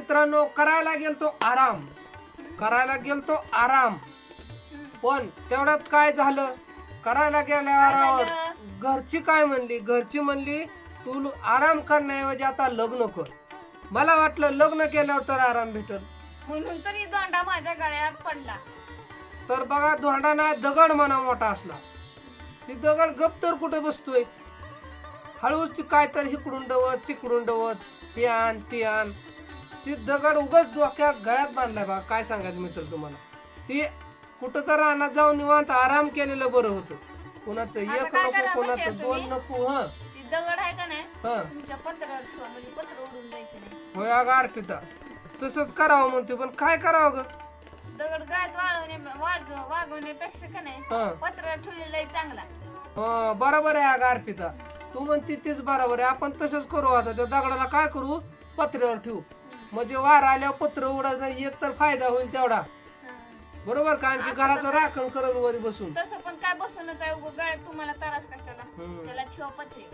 मित्रांनो करायला गेलतो आराम. करायला गेलतो आराम. पण तेवढ्यात काय झालं? करायला गेल्यावर घरची काय म्हणली? घरची म्हणली तू आराम करण्याऐवजी आता लग्न कर. मला वाटलं लग्न केल्यावर तर आराम भेटल. म्हणून तरी दोंडा माझ्या गळ्यात पडला. तर बघा धोंडा नाही दगड म्हणा मोठा असला. ती दगड गप तर कुठे बसतोय? हळूच ती काय तर इकडून डवच तिकडून डवच ते आण ते आण ती दगड उगाच डोक्यात गळ्यात बांधलाय बा. काय सांगायचं मित्र तुम्हाला? ती कुठं तर रानात जाऊन निवांत आराम केलेलं बरं होतं. कुणाचं आता एक काय नको करा कुणाचं दोन तुम्ही? नको ह. ती दगड आहे का नाही? ह. तुमच्या पत्रावर ठेवा म्हणजे पत्र उडून जायचं नाही. होय अगं अर्पिता तसंच करावं म्हणते पण काय करावं ग? दगड गळ्यात वाळवणे वाढ वागवण्यापेक्षा का नाही? हा. पत्र ठेवलेलं चांगला हो बरोबर आहे अगं अर्पिता तू म्हणते तेच बरोबर आहे. आपण तसंच करू आता. त्या दगडाला काय करू? पत्र्यावर ठेवू. म्हणजे वार आल्यावर पत्र नाही. एक तर फायदा होईल तेवढा. बरोबर का? आणखी घराचं राखण करल वरी बसून. तसं पण काय बसूनच आहे? उगं गळ्यात तुम्हाला त्रास कशाला? हम्म. त्याला ठेवा पत्रे